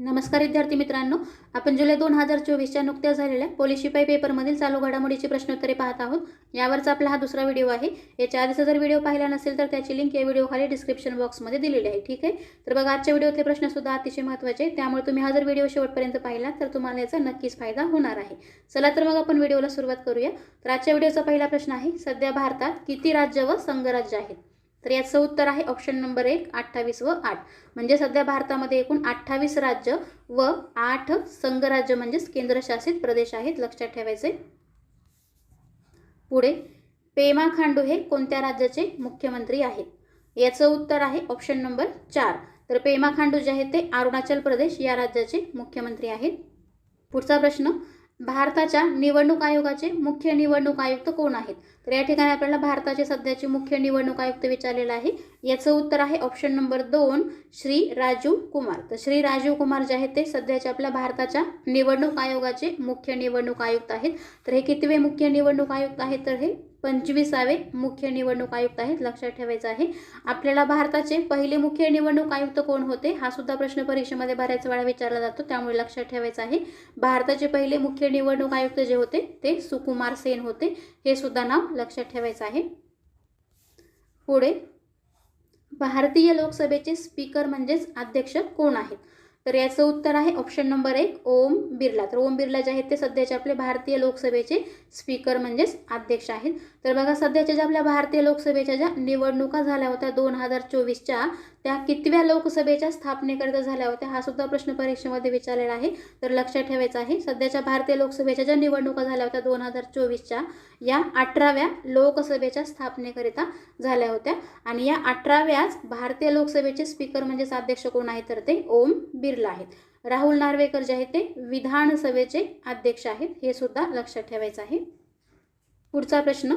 नमस्कार विद्यार्थी मित्रांनो आपण जुलै दोन हजार चोवीसच्या नुकत्याच झालेल्या पोलीस शिपाई पेपरमधील चालू घडामोडीची प्रश्नोत्तरे पाहत आहोत. यावरचा आपला हा दुसरा व्हिडिओ आहे. याच्या आधीचा जर व्हिडिओ पाहिला नसेल तर त्याची लिंक या व्हिडिओ डिस्क्रिप्शन बॉक्समध्ये दिलेली आहे ठीक आहे? तर बघा आजच्या व्हिडिओतले प्रश्नसुद्धा अतिशय महत्त्वाचे आहे त्यामुळे तुम्ही हा जर व्हिडिओ शेवटपर्यंत पाहिला तर तुम्हाला याचा नक्कीच फायदा होणार आहे. चला तर मग आपण व्हिडिओला सुरुवात करूया. तर आजच्या व्हिडिओचा पहिला प्रश्न आहे सध्या भारतात किती राज्य व संघराज्य आहेत? तर याचं उत्तर आहे ऑप्शन नंबर एक अठ्ठावीस व आठ. म्हणजे सध्या भारतामध्ये एकूण अठ्ठावीस राज्य व आठ संघराज्य म्हणजेच केंद्रशासित प्रदेश आहेत लक्षात ठेवायचे. पुढे पेमा खांडू हे कोणत्या राज्याचे मुख्यमंत्री आहेत? याचं उत्तर आहे ऑप्शन नंबर चार. तर पेमा खांडू जे आहेत ते अरुणाचल प्रदेश या राज्याचे मुख्यमंत्री आहेत. पुढचा प्रश्न भारताच्या निवडणूक आयोगाचे मुख्य निवडणूक आयुक्त कोण आहेत? तर या ठिकाणी आपल्याला भारताचे सध्याचे मुख्य निवडणूक आयुक्त विचारलेलं आहे. याचं उत्तर आहे ऑप्शन नंबर दोन श्री राजीव कुमार. तर श्री राजीव कुमार जे आहेत ते सध्याचे आपल्या भारताच्या निवडणूक आयोगाचे मुख्य निवडणूक आयुक्त आहेत. तर हे कितवे मुख्य निवडणूक आयुक्त आहेत? तर हे पंचवीसावे मुख्य निवडणूक आयुक्त आहेत लक्षात ठेवायचं आहे. आपल्याला भारताचे पहिले मुख्य निवडणूक आयुक्त कोण होते हा सुद्धा प्रश्न परीक्षेमध्ये बऱ्याच वेळा विचारला जातो त्यामुळे लक्षात ठेवायचं आहे. भारताचे पहिले मुख्य निवडणूक आयुक्त जे होते ते सुकुमार सेन होते. हे सुद्धा नाव लक्षात ठेवायचं आहे. पुढे भारतीय लोकसभेचे स्पीकर म्हणजेच अध्यक्ष कोण आहेत? तर याचं उत्तर आहे ऑप्शन नंबर एक ओम बिर्ला. तर ओम बिर्ला जे आहेत ते सध्याचे आपले भारतीय लोकसभेचे स्पीकर म्हणजेच अध्यक्ष आहेत. तर बघा सध्याच्या ज्या आपल्या भारतीय लोकसभेच्या ज्या निवडणुका झाल्या होत्या दोन हजार चोवीसच्या त्या कितव्या लोकसभेच्या स्थापनेकरिता झाल्या होत्या हा सुद्धा प्रश्न परीक्षेमध्ये विचारलेला आहे. तर लक्षात ठेवायचं आहे सध्याच्या भारतीय लोकसभेच्या ज्या निवडणुका झाल्या होत्या दोन हजार चोवीसच्या या अठराव्या लोकसभेच्या स्थापनेकरिता झाल्या होत्या. आणि या अठराव्याच भारतीय लोकसभेचे स्पीकर म्हणजेच अध्यक्ष कोण आहेत तर ते ओम बिर्ला. आहेत राहुल नार्वेकर जे आहेत ते विधानसभेचे अध्यक्ष आहेत हे सुद्धा लक्षात ठेवायचं आहे. पुढचा प्रश्न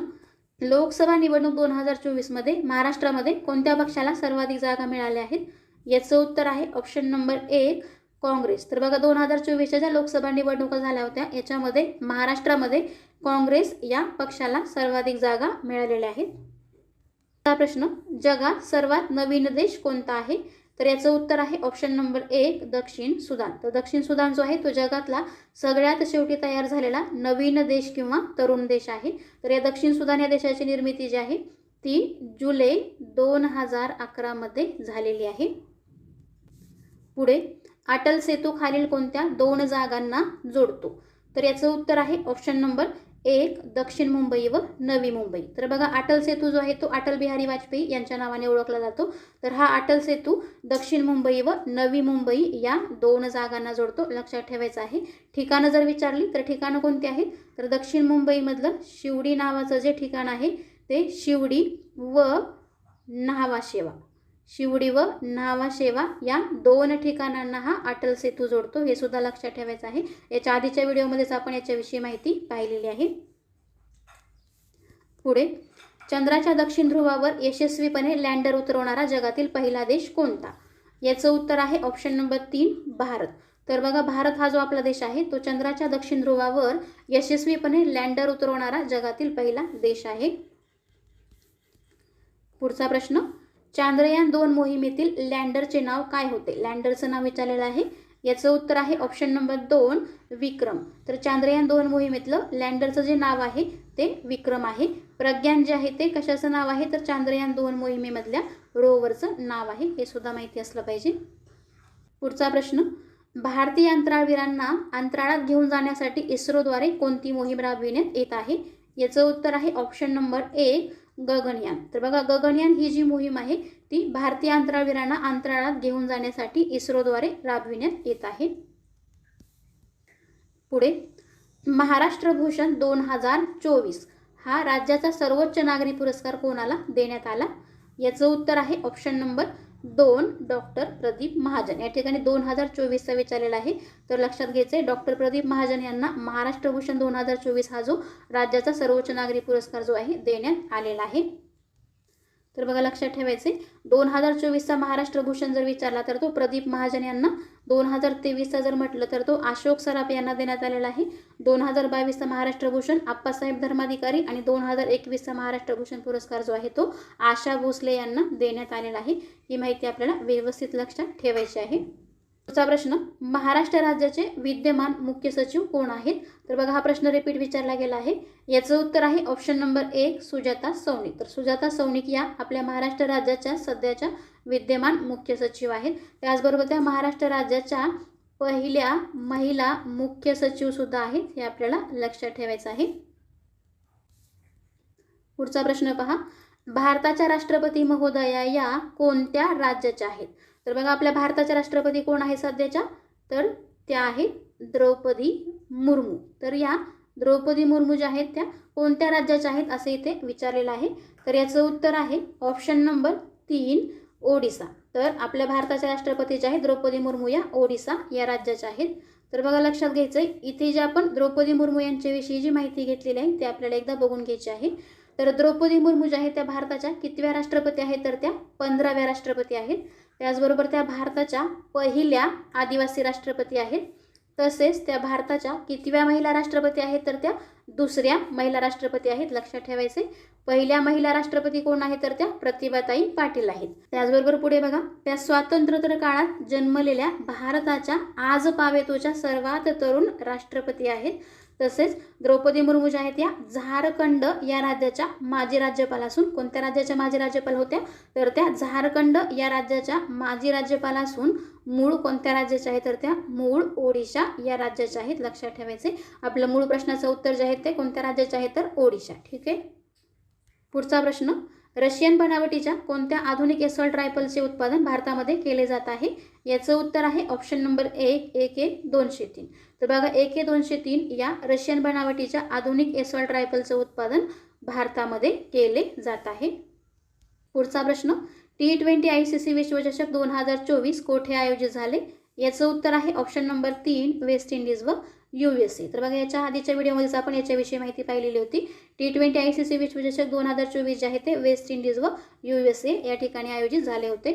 लोकसभा निवडणूक दोन हजार चोवीसमध्ये महाराष्ट्रामध्ये कोणत्या पक्षाला सर्वाधिक जागा मिळाल्या आहेत? याचं उत्तर आहे ऑप्शन नंबर एक काँग्रेस. तर बघा दोन हजार चोवीसच्या ज्या लोकसभा निवडणुका झाल्या होत्या याच्यामध्ये महाराष्ट्रामध्ये काँग्रेस या पक्षाला सर्वाधिक जागा मिळालेल्या आहेत. हा प्रश्न जगात सर्वात नवीन देश कोणता आहे? तर याचं उत्तर आहे ऑप्शन नंबर एक दक्षिण सुदान. तर दक्षिण सुदान जो आहे तो जगातला सगळ्यात शेवटी तयार झालेला नवीन देश किंवा तरुण देश आहे. तर या दक्षिण सुदान या देशाची निर्मिती जी आहे ती जुलै दोन हजार अकरामध्ये झालेली आहे. पुढे अटल सेतू खालील कोणत्या दोन जागांना जोडतो? तर याचं उत्तर आहे ऑप्शन नंबर एक दक्षिण मुंबई व नवी मुंबई. तर बघा अटल सेतू जो आहे तो अटल बिहारी वाजपेयी यांच्या नावाने ओळखला जातो. तर हा अटल सेतू दक्षिण मुंबई व नवी मुंबई या दोन जागांना जोडतो. लक्षात ठेवायचं आहे ठिकाणं जर विचारली तर ठिकाणं कोणती आहेत? तर दक्षिण मुंबईमधलं शिवडी नावाचं जे ठिकाण आहे ते शिवडी व न्हावाशेवा शिवडी व न्हावाशेवा या दोन ठिकाणांना हा अटल सेतू जोडतो. हे सुद्धा लक्षात ठेवायचं आहे. याच्या आधीच्या व्हिडिओमध्येच आपण याच्याविषयी माहिती पाहिलेली आहे. पुढे चंद्राच्या दक्षिण ध्रुवावर यशस्वीपणे लँडर उतरवणारा जगातील पहिला देश कोणता? याचं उत्तर आहे ऑप्शन नंबर तीन भारत. तर बघा भारत हा जो आपला देश आहे तो चंद्राच्या दक्षिण ध्रुवावर यशस्वीपणे लँडर उतरवणारा जगातील पहिला देश आहे. पुढचा प्रश्न चांद्रयान दोन मोहिमेतील लँडरचे नाव काय होते? लँडरचं नाव विचारलेलं आहे. याचं उत्तर आहे ऑप्शन नंबर दोन विक्रम. तर चांद्रयान दोन मोहिमेतलं लँडरचं जे नाव आहे ते विक्रम आहे. प्रज्ञान जे आहे ते कशाचं नाव आहे? तर चांद्रयान दोन मोहिमेमधल्या रोवरचं नाव आहे. हे सुद्धा माहिती असलं पाहिजे. पुढचा प्रश्न. भारतीय अंतराळवीरांना अंतराळात घेऊन जाण्यासाठी इस्रोद्वारे कोणती मोहीम राबविण्यात येत आहे? याचं उत्तर आहे ऑप्शन नंबर एक गगनयान. तर बघा गगनयान ही जी मोहीम आहे ती भारतीय अंतराळवीरांना अंतराळात घेऊन जाण्यासाठी इस्रोद्वारे राबविण्यात येत आहे. पुढे महाराष्ट्र भूषण दोन हजार चोवीस. हा राज्याचा सर्वोच्च नागरी पुरस्कार कोणाला देण्यात आला? याचं उत्तर आहे ऑप्शन नंबर दोन डॉक्टर प्रदीप महाजन. या ठिकाणी दोन हजार चोवीसचा विचारलेला आहे. तर लक्षात घ्यायचं आहे डॉक्टर प्रदीप महाजन यांना महाराष्ट्र भूषण दोन हजार चोवीस हा जो राज्याचा सर्वोच्च नागरी पुरस्कार जो आहे देण्यात आलेला आहे. तर बघा लक्षात ठेवायचे दोन हजार चोवीसचा महाराष्ट्र भूषण जर विचारला तर तो प्रदीप महाजन यांना दोन हजार तेवीसचा जर म्हटलं तर तो अशोक सराफ यांना देण्यात आलेला आहे. दोन हजार बावीसचा महाराष्ट्र भूषण आप्पासाहेब धर्माधिकारी आणि दोन हजार एकवीसचा महाराष्ट्र भूषण पुरस्कार जो आहे तो आशा भोसले यांना देण्यात आलेला आहे. ही माहिती आपल्याला व्यवस्थित लक्षात ठेवायची आहे. पुढचा प्रश्न महाराष्ट्र राज्याचे विद्यमान मुख्य सचिव कोण आहेत? तर बघा हा प्रश्न रिपीट विचारला गेला आहे. याचं उत्तर आहे ऑप्शन नंबर एक सुजाता सौनिक तर सुजाता सौनिक या आपल्या महाराष्ट्र राज्याच्या सध्याच्या विद्यमान मुख्य सचिव आहेत. त्याचबरोबर त्या महाराष्ट्र राज्याच्या पहिल्या महिला मुख्य सचिव सुद्धा आहेत हे आपल्याला लक्षात ठेवायचं आहे. पुढचा प्रश्न पहा. भारताच्या राष्ट्रपती महोदया या कोणत्या राज्याच्या आहेत? तर बघा आपल्या भारताच्या राष्ट्रपती कोण आहे सध्याच्या? तर त्या आहेत द्रौपदी मुर्मू. तर या द्रौपदी मुर्मू ज्या आहेत त्या कोणत्या राज्याच्या आहेत असे इथे विचारलेलं आहे. तर याचं उत्तर आहे ऑप्शन नंबर तीन ओडिसा. तर आपल्या भारताच्या राष्ट्रपती ज्या आहेत द्रौपदी मुर्मू या ओडिसा या राज्याच्या आहेत. तर बघा लक्षात घ्यायचं आहे इथे जे आपण द्रौपदी मुर्मू यांच्याविषयी जी माहिती घेतलेली आहे ते आपल्याला एकदा बघून घ्यायची आहे. तर द्रौपदी मुर्मू ज्या आहेत त्या भारताच्या कितव्या राष्ट्रपती आहेत? तर त्या पंधराव्या राष्ट्रपती आहेत. त्याचबरोबर त्या भारताच्या पहिल्या आदिवासी राष्ट्रपती आहेत. तसेच त्या भारताच्या कितव्या महिला राष्ट्रपती आहेत तर त्या दुसऱ्या महिला राष्ट्रपती आहेत लक्षात ठेवायचे. पहिल्या महिला राष्ट्रपती कोण आहेत तर त्या प्रतिभाताई पाटील आहेत. त्याचबरोबर पुढे बघा त्या स्वातंत्र्योत्तर काळात जन्मलेल्या भारताच्या आज पावेतोच्या सर्वात तरुण राष्ट्रपती आहेत. तसेच द्रौपदी मुर्मू ज्या आहेत या झारखंड या राज्याच्या माजी राज्यपाल असून कोणत्या राज्याच्या माजी राज्यपाल होत्या? तर त्या झारखंड या राज्याच्या माजी राज्यपाल असून मूळ कोणत्या राज्याच्या आहेत? तर त्या मूळ ओडिशा या राज्याच्या आहेत लक्षात ठेवायचे. आपलं मूळ प्रश्नाचं उत्तर जे आहे ते कोणत्या राज्याचे आहे तर ओडिशा. ठीक आहे? पुढचा प्रश्न. रशियन बनावटीच्या कोणत्या आधुनिक एसॉल्ट रायफलचे उत्पादन भारतामध्ये केले जात आहे? याचं उत्तर आहे ऑप्शन नंबर एक एक एक दोनशे तीन. तर बघा एक ए दोनशे तीन या रशियन बनावटीच्या आधुनिक एसॉल्ट रायफलचं उत्पादन भारतामध्ये केले जात आहे. पुढचा प्रश्न T twenty I C C विश्वचषक दोन हजार चोवीस कोठे आयोजित झाले? याचं उत्तर आहे ऑप्शन नंबर तीन वेस्ट इंडिज व यू एस ए तर बघा याच्या आधीच्या व्हिडिओमध्येच आपण याच्याविषयी माहिती पाहिलेली होती T twenty I C C विश्वचषक दोन हजार चोवीस जे आहे ते वेस्ट इंडिज व यू एस ए या ठिकाणी आयोजित झाले होते.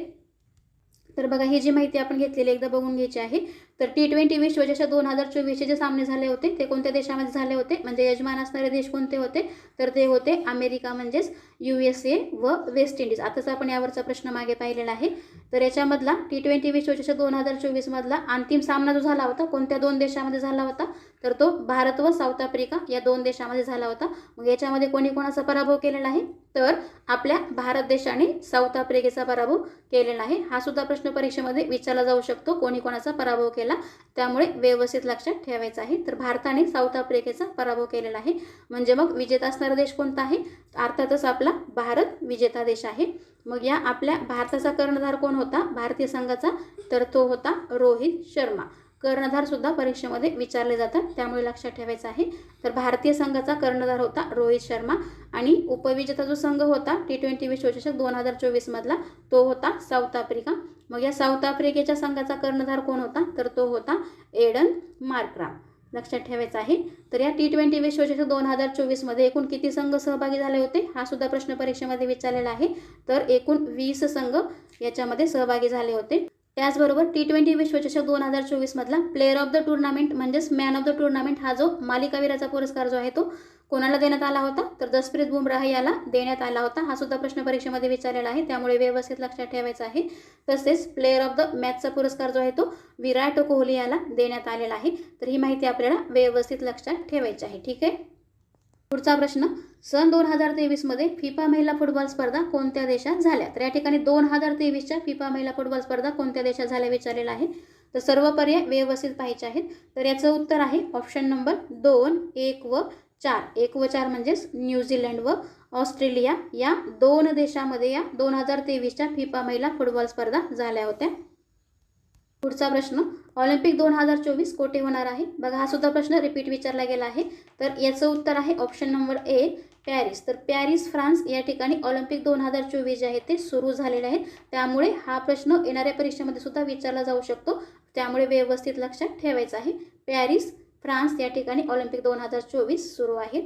तर बघा ही जी माहिती आपण घेतलेली एकदा बघून घ्यायची आहे तर टी ट्वेंटी विश्वचषक दोन हजार चोवीसचे जे सामने झाले होते ते कोणत्या देशामध्ये झाले होते? म्हणजे यजमान असणारे देश कोणते होते? तर ते होते अमेरिका म्हणजेच यू एस ए व वेस्ट इंडिज आताच आपण यावरचा प्रश्न मागे पाहिलेला आहे. तर याच्यामधला टी ट्वेंटी विश्वचषक दोन हजार चोवीसमधला अंतिम सामना जो झाला होता कोणत्या दोन देशामध्ये झाला होता? तर तो भारत व साऊथ आफ्रिका या दोन देशामध्ये झाला होता. मग याच्यामध्ये कोणी कोणाचा पराभव केलेला आहे? तर आपल्या भारत देशाने साऊथ आफ्रिकेचा पराभव केलेला आहे. हा सुद्धा प्रश्न परीक्षेमध्ये विचारला जाऊ शकतो. कोणी कोणाचा पराभव केला त्यामुळे व्यवस्थित लक्षात ठेवायचं आहे. तर भारताने साऊथ आफ्रिकेचा पराभव केलेला आहे. म्हणजे मग विजेता असणारा देश कोणता आहे? अर्थातच आपला भारत विजेता देश आहे. मग या आपल्या भारताचा कर्णधार कोण होता? भारतीय संघाचा तर तो होता रोहित शर्मा. कर्णधार सुद्धा परीक्षेमध्ये विचारले जातात. त्यामुळे लक्षात ठेवायचं आहे. तर भारतीय संघाचा कर्णधार होता रोहित शर्मा आणि उपविजेता जो संघ होता टी ट्वेंटी विश्वचषक दोन हजार चोवीसमधला तो होता साऊथ आफ्रिका. मग या साऊथ आफ्रिकेच्या संघाचा कर्णधार कोण होता? तर तो होता एडन मार्क्राम लक्षात ठेवायचं आहे. तर या टी ट्वेंटी विश्वचषक दोन हजार चोवीसमध्ये एकूण किती संघ सहभागी झाले होते? हा सुद्धा प्रश्न परीक्षेमध्ये विचारलेला आहे. तर एकूण वीस संघ याच्यामध्ये सहभागी झाले होते. त्याचबरोबर टी ट्वेंटी विश्वचषक दोन हजार चोवीसमधला प्लेअर ऑफ द टुर्नामेंट म्हणजेच मॅन ऑफ द टुर्नामेंट हा जो मालिकावीराचा पुरस्कार जो आहे तो कोणाला देण्यात आला होता? तर जसप्रीत बुमराह याला देण्यात आला होता. हा सुद्धा प्रश्न परीक्षेमध्ये विचारलेला आहे. त्यामुळे व्यवस्थित लक्षात ठेवायचा आहे. तसेच प्लेअर ऑफ द मॅचचा पुरस्कार जो आहे तो विराट कोहली याला देण्यात आलेला आहे. तर ही माहिती आपल्याला व्यवस्थित लक्षात ठेवायची आहे. ठीक आहे? पुढचा प्रश्न सन दोन हजार तेवीसमध्ये फिफा महिला फुटबॉल स्पर्धा कोणत्या देशात झाल्या? तर या ठिकाणी दोन हजार तेवीसच्या फिफा महिला फुटबॉल स्पर्धा कोणत्या देशात झाल्या विचारलेला आहे? तर सर्व पर्याय व्यवस्थित पाहायचे आहेत. तर याचं उत्तर आहे ऑप्शन नंबर दोन एक व चार. एक व चार म्हणजेच न्यूझीलंड व ऑस्ट्रेलिया या दोन देशामध्ये या दोन हजार तेवीसच्या फिफा महिला फुटबॉल स्पर्धा झाल्या होत्या. पुढचा प्रश्न ऑलिम्पिक दोन हजार चोवीस कोठे होणार आहे? बघा हा सुद्धा प्रश्न रिपीट विचारला गेला आहे. तर याचं उत्तर आहे ऑप्शन नंबर ए पॅरिस. तर पॅरिस फ्रान्स या ठिकाणी ऑलिम्पिक दोन हजार चोवीस जे आहे ते सुरू झालेले आहे त्यामुळे हा प्रश्न येणाऱ्या परीक्षेमध्ये सुद्धा विचारला जाऊ शकतो. त्यामुळे व्यवस्थित लक्षात ठेवायचं आहे. पॅरिस फ्रान्स या ठिकाणी ऑलिम्पिक दोन हजार चोवीस सुरू आहे.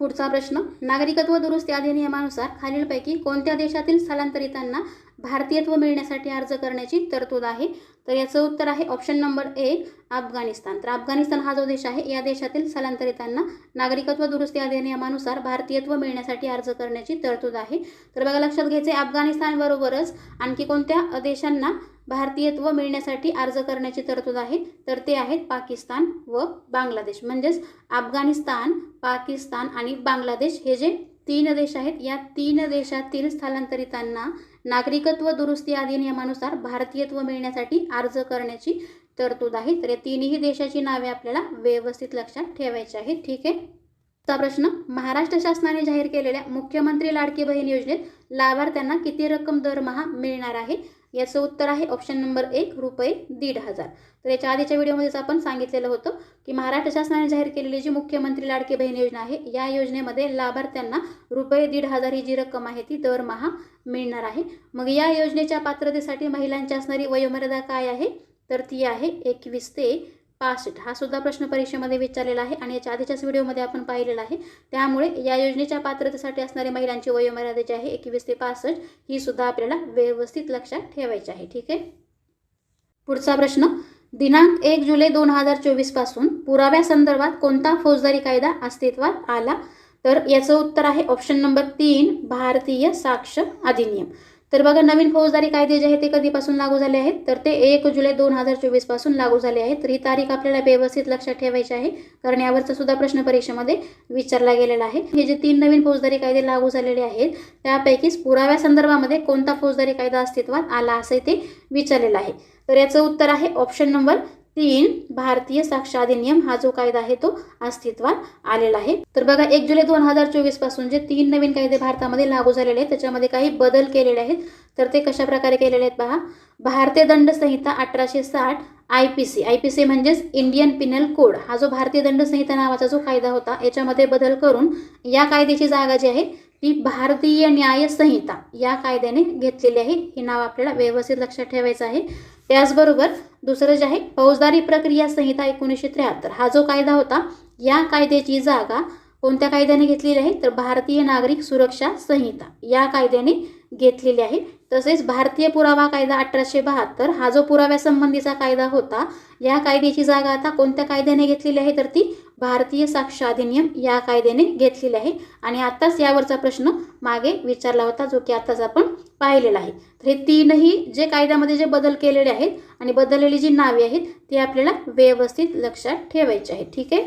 पुढचा प्रश्न. नागरिकत्व दुरुस्ती अधिनियमानुसार खालीलपैकी कोणत्या देशातील स्थलांतरितांना भारतीयत्व मिळण्यासाठी अर्ज करण्याची तरतूद आहे? तर याचं उत्तर आहे ऑप्शन नंबर एक अफगाणिस्तान. तर अफगाणिस्तान हा जो देश आहे या देशातील स्थलांतरितांना नागरिकत्व दुरुस्ती अधिनियमानुसार भारतीयत्व मिळण्यासाठी अर्ज करण्याची तरतूद आहे. तर बघा लक्षात घ्यायचे अफगाणिस्तानबरोबरच आणखी कोणत्या देशांना भारतीयत्व मिळण्यासाठी अर्ज करण्याची तरतूद आहे? तर ते आहेत पाकिस्तान व बांगलादेश. म्हणजेच अफगाणिस्तान पाकिस्तान आणि बांगलादेश हे जे तीन देश आहेत या तीन देशातील स्थलांतरितांना नागरिकत्व दुरुस्ती अधिनियमानुसार भारतीयत्व मिळण्यासाठी अर्ज करण्याची तरतूद आहे. तर या तिन्ही देशाची नावे आपल्याला व्यवस्थित लक्षात ठेवायची आहेत. ठीक आहे? चा प्रश्न महाराष्ट्र शासनाने जाहीर केलेल्या मुख्यमंत्री लाडकी बहीण योजनेत लाभार्थ्यांना किती रक्कम दरमहा मिळणार आहे? याचं उत्तर आहे ऑप्शन नंबर एक रुपये दीड हजार. तर याच्या आधीच्या व्हिडिओमध्येच आपण सांगितलेलं होतं की महाराष्ट्र शासनाने जाहीर केलेली जी मुख्यमंत्री लाडकी बहीण योजना आहे या योजनेमध्ये लाभार्थ्यांना रुपये दीड हजार ही जी रक्कम आहे ती दरमहा मिळणार आहे. मग या योजनेच्या पात्रतेसाठी महिलांची असणारी वयोमर्यादा काय आहे? तर ती आहे एकवीस ते पासष्ट हा सुद्धा प्रश्न परीक्षेमध्ये विचारलेला आहे आणि याच्या आधीच्याच व्हिडिओमध्ये आपण पाहिलेला आहे. त्यामुळे या योजनेच्या पात्रतेसाठी असणारी महिलांची वयोमर्यादा जी आहे एकवीस ते पासष्ट. ही सुद्धा आपल्याला व्यवस्थित लक्षात ठेवायची आहे. ठीक आहे? पुढचा प्रश्न. दिनांक एक जुलै दोन हजार चोवीसपासून पुराव्यासंदर्भात कोणता फौजदारी कायदा अस्तित्वात आला? तर याचं उत्तर आहे ऑप्शन नंबर तीन भारतीय साक्ष अधिनियम. तर बघा नवीन फौजदारी कायदे जे आहेत ते कधीपासून लागू झाले आहेत? तर ते एक जुलै दोन हजार चोवीसपासून लागू झाले आहेत. तर ही तारीख आपल्याला व्यवस्थित लक्षात ठेवायची आहे. कारण यावरचा सुद्धा प्रश्न परीक्षेमध्ये विचारला गेलेला आहे. हे जे तीन नवीन फौजदारी कायदे लागू झालेले आहेत त्यापैकीच पुराव्या संदर्भामध्ये कोणता फौजदारी कायदा अस्तित्वात आला असं ते विचारलेलं आहे. तर याचं उत्तर आहे ऑप्शन नंबर तीन भारतीय साक्ष अधिनियम हा जो कायदा आहे तो अस्तित्वात आलेला आहे. तर बघा एक जुलै दोन हजार चोवीसपासून जे तीन नवीन कायदे भारतामध्ये लागू झालेले आहेत त्याच्यामध्ये काही बदल केलेले आहेत. तर ते कशा प्रकारे केलेले आहेत पहा भारतीय दंड संहिता अठराशे साठ I P C I P C म्हणजेच इंडियन पिनल कोड हा जो भारतीय दंड संहिता नावाचा जो कायदा होता याच्यामध्ये बदल करून या कायद्याची जागा जी आहे ती भारतीय न्याय संहिता या कायद्याने घेतलेली आहे. हे नाव आपल्याला व्यवस्थित लक्षात ठेवायचं आहे. त्याचबरोबर दुसरं जे आहे फौजदारी प्रक्रिया संहिता एकोणीसशे त्र्याहत्तर. हा जो कायदा होता या कायद्याची जागा कोणत्या कायद्याने घेतलेली आहे? तर भारतीय नागरिक सुरक्षा संहिता या कायद्याने घेतलेली आहे. तसेच भारतीय पुरावा कायदा अठराशे बहात्तर हा जो पुराव्यासंबंधीचा कायदा होता या कायद्याची जागा आता कोणत्या कायद्याने घेतलेली आहे तर ती भारतीय साक्ष अधिनियम या कायद्याने घेतलेली आहे. आणि आत्ताच यावरचा प्रश्न मागे विचारला होता जो की आत्ताच आपण पाहिलेला आहे. तर हे तीनही जे कायद्यामध्ये जे बदल केलेले आहेत आणि बदललेली जी नावे आहेत ती आपल्याला व्यवस्थित लक्षात ठेवायची आहेत. ठीक आहे?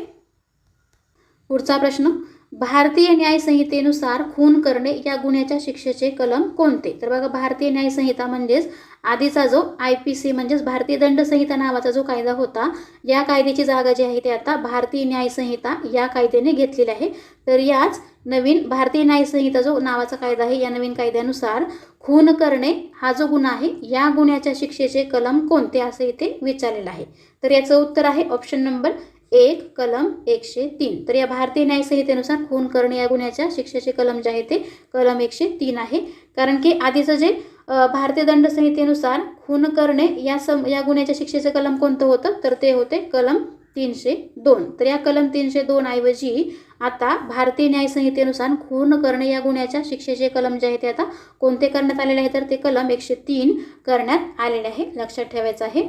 पुढचा प्रश्न भारतीय न्यायसंहितेनुसार खून करणे या गुन्ह्याच्या शिक्षेचे कलम कोणते? तर बघा भारतीय न्यायसंहिता म्हणजेच आधीचा जो आय पी सी म्हणजेच भारतीय दंड संहिता नावाचा जो कायदा होता या कायद्याची जागा जी आहे ती आता भारतीय न्यायसंहिता या कायद्याने घेतलेली आहे. तर याच नवीन भारतीय न्यायसंहिता जो नावाचा कायदा आहे या नवीन कायद्यानुसार खून करणे हा जो गुन्हा आहे या गुन्ह्याच्या शिक्षेचे कलम कोणते असे इथे विचारलेलं आहे? तर याचं उत्तर आहे ऑप्शन नंबर एक कलम एकशे तीन. तर या भारतीय न्याय संहितेनुसार खून करणे या गुन्ह्याच्या शिक्षेचे कलम जे आहे ते कलम एकशे तीन आहे. कारण की आधीचं जे भारतीय दंड संहितेनुसार खून करणे या सम या गुन्ह्याच्या शिक्षेचं कलम कोणतं होतं? तर ते होते कलम तीनशे दोन. तर या कलम तीनशे दोन ऐवजी आता भारतीय न्याय संहितेनुसार खून करणे या गुन्ह्याच्या शिक्षेचे कलम जे आहे ते आता कोणते करण्यात आलेले आहे? तर ते कलम एकशे तीन करण्यात आलेले आहे. लक्षात ठेवायचं आहे.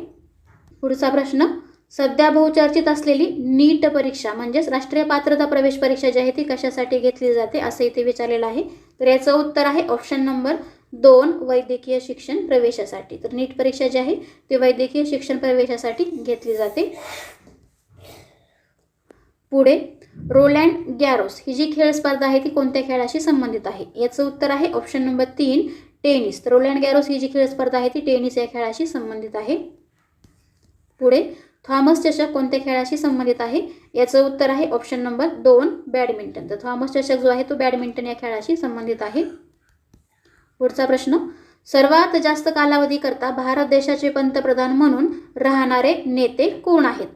पुढचा प्रश्न सध्या बहुचर्चित असलेली नीट परीक्षा म्हणजेच राष्ट्रीय पात्रता प्रवेश परीक्षा जी आहे ती कशासाठी घेतली जाते असं इथे विचारलेलं आहे. तर याचं उत्तर आहे ऑप्शन नंबर दोन वैद्यकीय शिक्षण प्रवेशासाठी. तर नीट परीक्षा जी आहे ती वैद्यकीय शिक्षण प्रवेशासाठी घेतली जाते. पुढे रोलँड गॅरोस ही जी खेळ स्पर्धा आहे ती कोणत्या खेळाशी संबंधित आहे? याचं उत्तर आहे ऑप्शन नंबर तीन टेनिस. तर रोलँड गॅरोस ही जी खेळ स्पर्धा आहे ती टेनिस या खेळाशी संबंधित आहे. पुढे थॉमस चषक कोणत्या खेळाशी संबंधित आहे? याचं उत्तर आहे ऑप्शन नंबर दोन बॅडमिंटन. तर थॉमस चषक जो आहे तो बॅडमिंटन या खेळाशी संबंधित आहे. पुढचा प्रश्न सर्वात जास्त कालावधीकरता भारत देशाचे पंतप्रधान म्हणून राहणारे नेते कोण आहेत?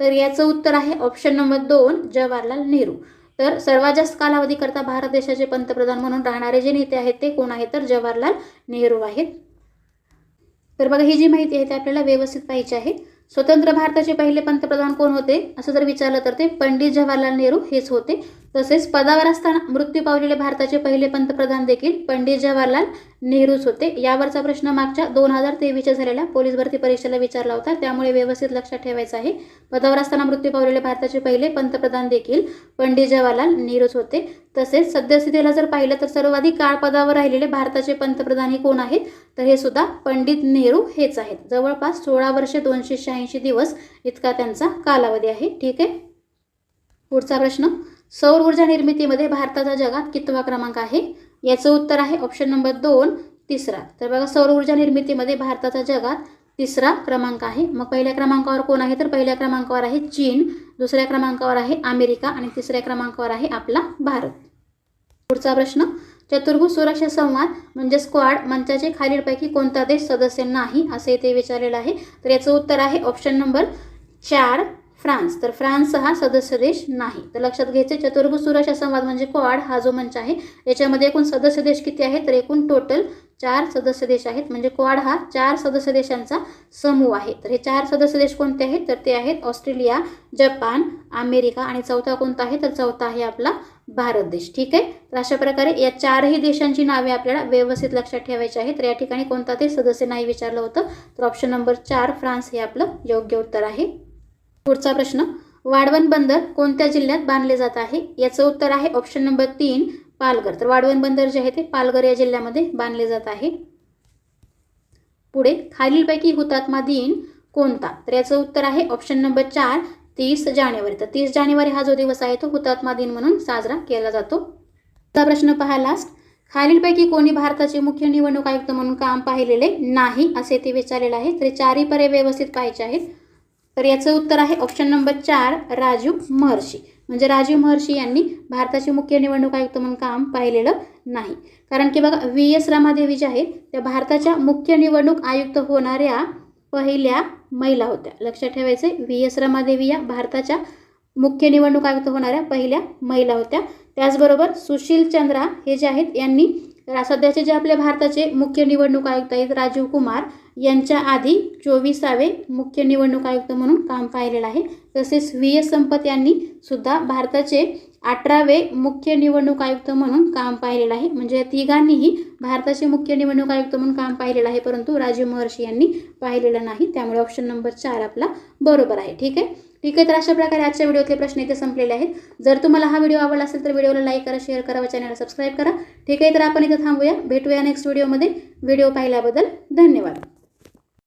तर याचं उत्तर आहे ऑप्शन नंबर दोन जवाहरलाल नेहरू. तर सर्वात जास्त कालावधीकरता भारत देशाचे पंतप्रधान म्हणून राहणारे जे नेते आहेत ते कोण आहेत? तर जवाहरलाल नेहरू आहेत. तर बघा ही जी माहिती आहे ती आपल्याला व्यवस्थित पाहिजे आहे. स्वतंत्र भारताचे पहिले पंतप्रधान कोण होते? असं जर विचारलं तर ते पंडित जवाहरलाल नेहरू हेच होते. तसेच पदावर असताना मृत्यू पावलेले भारताचे पहिले पंतप्रधान देखील पंडित जवाहरलाल नेहरूच होते. यावरचा प्रश्न मागच्या दोन हजार तेवीसच्या झालेल्या पोलीस भरती परीक्षेला विचारला होता. त्यामुळे व्यवस्थित लक्षात ठेवायचं आहे. पदावर असताना मृत्यू पावलेले भारताचे पहिले पंतप्रधान देखील पंडित जवाहरलाल नेहरूच होते. तसेच सद्यस्थितीला जर पाहिलं तर सर्वाधिक काळ पदावर राहिलेले भारताचे पंतप्रधान हे कोण आहेत? तर हे सुद्धा पंडित नेहरू हेच आहेत. जवळपास सोळा वर्षे दोनशे शहाऐंशी दिवस इतका त्यांचा कालावधी आहे. ठीक आहे? पुढचा प्रश्न. सौर ऊर्जा निर्मितीमध्ये भारताचा जगात कितवा क्रमांक आहे? याचं उत्तर आहे ऑप्शन नंबर दोन तिसरा. तर बघा सौर ऊर्जा निर्मितीमध्ये भारताचा जगात तिसरा क्रमांक आहे. मग पहिल्या क्रमांकावर कोण आहे? तर पहिल्या क्रमांकावर आहे चीन दुसऱ्या क्रमांकावर आहे अमेरिका आणि तिसऱ्या क्रमांकावर आहे आपला भारत. पुढचा प्रश्न चतुर्भुज सुरक्षा संवाद म्हणजे स्क्वॉड मंचाचे खालीलपैकी कोणता देश सदस्य नाही असे ते विचारलेलं आहे. तर याचं उत्तर आहे ऑप्शन नंबर चार फ्रान्स. तर फ्रान्स हा सदस्य देश नाही. तर लक्षात घ्यायचे चतुर्भुज सुरक्षा संवाद म्हणजे क्वाड हा जो मंच आहे याच्यामध्ये एकूण सदस्य देश किती आहेत? तर एकूण टोटल चार सदस्य देश आहेत. म्हणजे क्वाड हा चार सदस्य देशांचा समूह आहे. तर हे चार सदस्य देश कोणते आहेत? तर ते आहेत ऑस्ट्रेलिया जपान अमेरिका आणि चौथा कोणता आहे? तर चौथा आहे आपला भारत देश. ठीक आहे? तर अशा प्रकारे या चारही देशांची नावे आपल्याला व्यवस्थित लक्षात ठेवायची आहेत. तर या ठिकाणी कोणता ते सदस्य नाही विचारलं होतं. तर ऑप्शन नंबर चार फ्रान्स हे आपलं योग्य उत्तर आहे. पुढचा प्रश्न वाढवण बंदर कोणत्या जिल्ह्यात बांधले जात आहे? याचं उत्तर आहे ऑप्शन नंबर तीन पालघर. तर वाढवण बंदर जे आहे ते पालघर या जिल्ह्यामध्ये बांधले जात आहे. पुढे खालीलपैकी हुतात्मा दिन कोणता? तर याचं उत्तर आहे ऑप्शन नंबर चार तीस जानेवारी. तर तीस जानेवारी हा जो दिवस आहे तो हुतात्मा दिन म्हणून साजरा केला जातो. आता प्रश्न पहा लास्ट खालीलपैकी कोणी भारताचे मुख्य निवडणूक आयुक्त म्हणून काम पाहिलेले नाही असे ते विचारलेलं आहे तरी चारही पर्याय व्यवस्थित पाहायचे आहेत. तर याचं उत्तर आहे ऑप्शन नंबर चार राजू महर्षी. म्हणजे राजीव महर्षी यांनी भारताचे मुख्य निवडणूक आयुक्त म्हणून काम पाहिलेलं नाही. कारण की बघा व्ही. एस. रामादेवी ज्या आहेत त्या भारताच्या मुख्य निवडणूक आयुक्त होणाऱ्या पहिल्या महिला होत्या. लक्षात ठेवायचे व्ही. एस. रमादेवी या भारताच्या मुख्य निवडणूक आयुक्त होणाऱ्या पहिल्या महिला होत्या. त्याचबरोबर सुशील चंद्रा हे जे आहेत यांनी तर सध्याचे जे आपल्या भारताचे मुख्य निवडणूक आयुक्त आहेत राजीव कुमार यांच्या आधी चोवीसावे मुख्य निवडणूक आयुक्त म्हणून काम पाहिलेलं आहे. तसेच व्ही एस संपत यांनी सुद्धा भारताचे अठरावे मुख्य निवडणूक आयुक्त म्हणून काम पाहिलेलं आहे. म्हणजे या तिघांनीही भारताचे मुख्य निवडणूक आयुक्त म्हणून काम पाहिलेलं आहे परंतु राजीव महर्षी यांनी पाहिलेलं नाही. त्यामुळे ऑप्शन नंबर चार आपला बरोबर आहे. ठीक आहे? ठीक आहे तर अशा प्रकारे आजच्या व्हिडिओतले प्रश्न इथे संपलेले आहेत. जर तुम्हाला हा व्हिडिओ आवडला असेल तर व्हिडिओला लाईक करा शेअर करा व चॅनलला सबस्क्राईब करा. ठीक आहे तर आपण इथं थांबूया. भेटूया नेक्स्ट व्हिडिओमध्ये. व्हिडिओ पाहिल्याबद्दल धन्यवाद.